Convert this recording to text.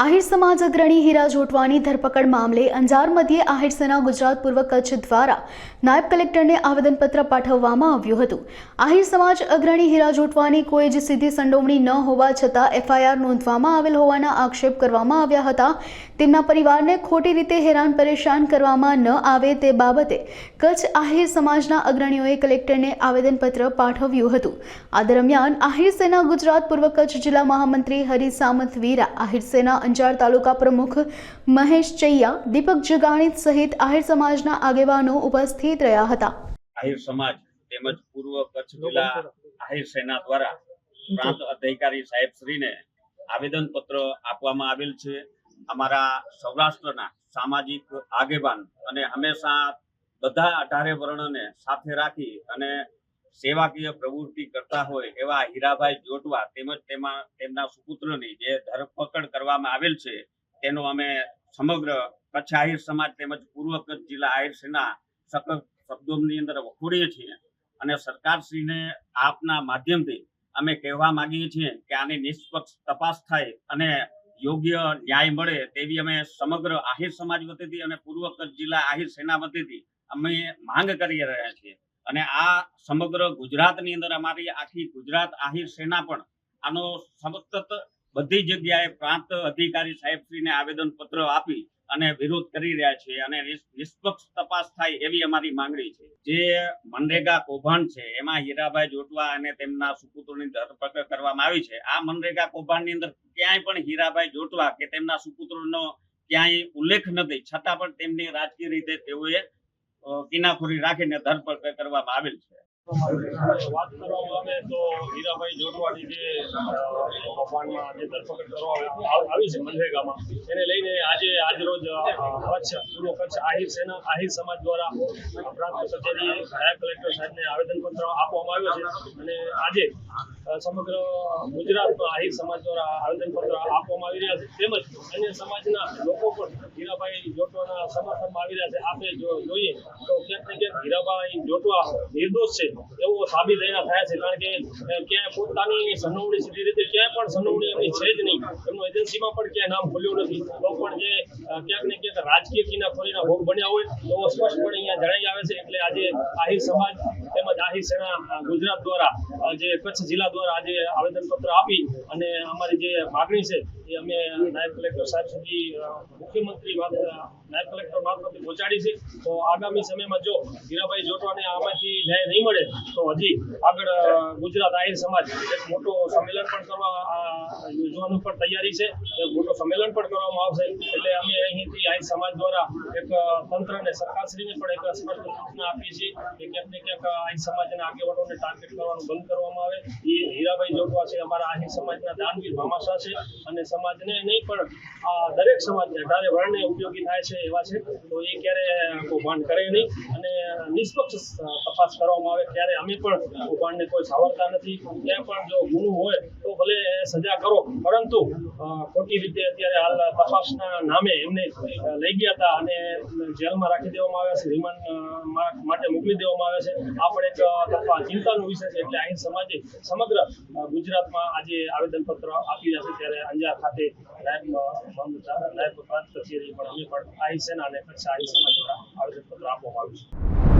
આહિર સમાજ અગ્રણી હીરા જોટવાની ધરપકડ મામલે અંજાર મધ્યે આહિર સેના ગુજરાત પૂર્વ કચ્છ દ્વારા નાયબ કલેક્ટરને આવેદનપત્ર પાઠવવામાં આવ્યું હતું. આહિર સમાજ અગ્રણી હીરા જોટવાની કોઈ જ સીધી સંડોવણી ન હોવા છતાં એફઆઈઆર નોંધવામાં આવેલ હોવાના આક્ષેપ કરવામાં આવ્યા હતા. તેમના પરિવારને ખોટી રીતે હેરાન પરેશાન કરવામાં ન આવે તે બાબતે કચ્છ આહિર સમાજના અગ્રણીઓએ કલેક્ટરને આવેદનપત્ર પાઠવ્યું હતું. આ દરમિયાન આહિર સેના ગુજરાત પૂર્વ કચ્છ જિલ્લા મહામંત્રી હરિ સામંત વીરા, આહિર સેના અંજાર તાલુકા પ્રમુખ મહેશ ચૈયા, દીપક જગાણી સહિત આહિર સમાજના આગેવાનો ઉપસ્થિત રહ્યા હતા. આહિર સમાજ તેમજ પૂર્વ કચ્છ જિલ્લા આહિર સેના દ્વારા પ્રાંત અધિકારી સાહેબ શ્રીને આવેદન પત્ર આપવામાં આવેલ છે. અમારા સૌરાષ્ટ્રના સામાજિક આગેવાન અને હંમેશા બધા અઢારે વર્ણને સાથે રાખી અને સેવાકીય પ્રવૃત્તિ કરતા હોય એવા હીરાભાઈ જોટવા તેમજ તેમાં તેમના સુપુત્રની જે ધરપકડ કરવામાં આવેલ છે, તેનો અમે સમગ્ર કચ્છ આહિર સમાજ તેમજ પૂર્વ કચ્છ જિલ્લા આહિર સેના સખત શબ્દોની અંદર વખોડીએ છીએ અને સરકારશ્રીને આપના માધ્યમથી અમે કહેવા માંગીએ છીએ કે આની નિષ્પક્ષ તપાસ થાય અને યોગ્ય ન્યાય મળે તેવી અમે સમગ્ર આહિર સમાજ વતીથી અને પૂર્વ કચ્છ જિલ્લા આહિર સેના વતીથી અમે માંગ કરી રહ્યા છીએ. અને આ સમગ્ર ગુજરાતની અંદર અમારી આખી ગુજરાત આહિર સેના પણ આનો સતત બધી જગ્યાએ પ્રાંત અધિકારી સાહેબશ્રીને આવેદન પત્ર આપી અને વિરોધ કરી રહ્યા છે અને નિષ્પક્ષ તપાસ થાય એવી અમારી માંગણી છે. જે મનરેગા કૌભાંડ છે, એમાં હીરાભાઈ જોટવા અને તેમના સુપુત્રોની ધરપકડ કરવામાં આવી છે. આ મનરેગા કૌભાંડની અંદર ક્યાંય પણ હીરાભાઈ જોટવા કે તેમના સુપુત્રોનો ક્યાંય ઉલ્લેખ નથી છતાં પણ તેમની રાજકીય રીતે તેઓએ કિનાખોરી રાખીને ધરપકડ કરવામાં આવેલ છે. વાત કરવામાં આવે છે મનરેગામાં. એને લઈને આજે આજરોજ કચ્છ, પૂર્વ કચ્છ આહિર સેના, આહિર સમાજ દ્વારા પ્રાંત કચેરી નાયબ કલેક્ટર સાહેબને આવેદનપત્ર આપવામાં આવ્યો છે. અને આજે સમગ્ર ગુજરાતમાં આહિર સમાજ દ્વારા આવેદનપત્ર આપવામાં આવી રહ્યા છે. તેમજ અન્ય સમાજના લોકો પણ હીરાભાઈ જોટવાના સમર્થનમાં આવી રહ્યા છે. આપણે જો જોઈએ તો ક્યાંક ને ક્યાંક હીરાભાઈ જોટવા નિર્દોષ છે એવો સાબિત એના થયા છે. કારણ કે ક્યાંય પોતાની સંડોવણી સીધી રીતે ક્યાંય પણ સંડોવણી એમની છે જ નહીં. એમનું એજન્સીમાં પણ ક્યાંય નામ ખુલ્યું નથી. તો પણ જે ક્યાંક ને ક્યાંક રાજકીય કિનાખોરીના ભોગ બન્યા હોય, તો સ્પષ્ટપણે અહીંયા જણાઈ આવે છે. એટલે આજે આહિર સમાજ તેમજ આહિર સેના ગુજરાત દ્વારા જે કચ્છ જિલ્લા દ્વારા આજે આવેદનપત્ર આપી અને અમારી જે માગણી છે, એ અમે નાયબ કલેક્ટર સાહેબ સુધી મુખ્યમંત્રી માત- નાયબ કલેક્ટર મારફતે પહોંચાડી છે. તો આગામી સમયમાં જો હીરાભાઈ જોટવાને આમાંથી ન્યાય નહીં મળે, તો હજી આગળ ગુજરાત આહિર સમાજ એક મોટો સંમેલન પણ કરવા યોજવાનું પણ તૈયારી છે. એક મોટો સંમેલન પણ કરવામાં આવશે. એટલે અમે અહીંથી આહિર સમાજ દ્વારા એક તંત્રને સરકારશ્રીને પણ એક સ્પષ્ટ સૂચના આપીએ છીએ કે ક્યાંક ને ક્યાંક આહિર સમાજના આગેવાનોને ટાર્ગેટ કરવાનું બંધ કરવામાં આવે. એ હીરાભાઈ જોટવા છે, અમારા આહિર સમાજના દાનવીર ભામાશા છે અને સમાજને નહીં પણ આ દરેક સમાજને અઢારે વર્ણને ઉપયોગી થાય છે એવા છે. તો એ ક્યારે કૌભાંડ કરે નહીં. અને નિષ્પક્ષ તપાસ કરવામાં આવે ત્યારે અમે પણ કૌભાંડને કોઈ સાવરતા નથી. ત્યાં પણ જો ગુનો હોય તો ભલે સજા કરો, પરંતુ ખોટી રીતે અત્યારે હાલ તપાસના નામે એમને લઈ ગયા હતા અને જેલમાં રાખી દેવામાં આવ્યા છે, રિમાન્ડ માટે મોકલી દેવામાં આવ્યા છે. આ પણ એક તથા ચિંતાનો વિષય છે એટલે અહીં સમાજે સમગ્ર ગુજરાતમાં આજે આવેદનપત્ર આપી રહ્યા છે ત્યારે અંજાર ખાતે નાયબ નાયબ પ્રાંત કચેરી પણ અમે પણ આહિર સેના અને કચ્છ આહિર સમાજ દ્વારા આવેદનપત્ર આપવામાં આવ્યું છે.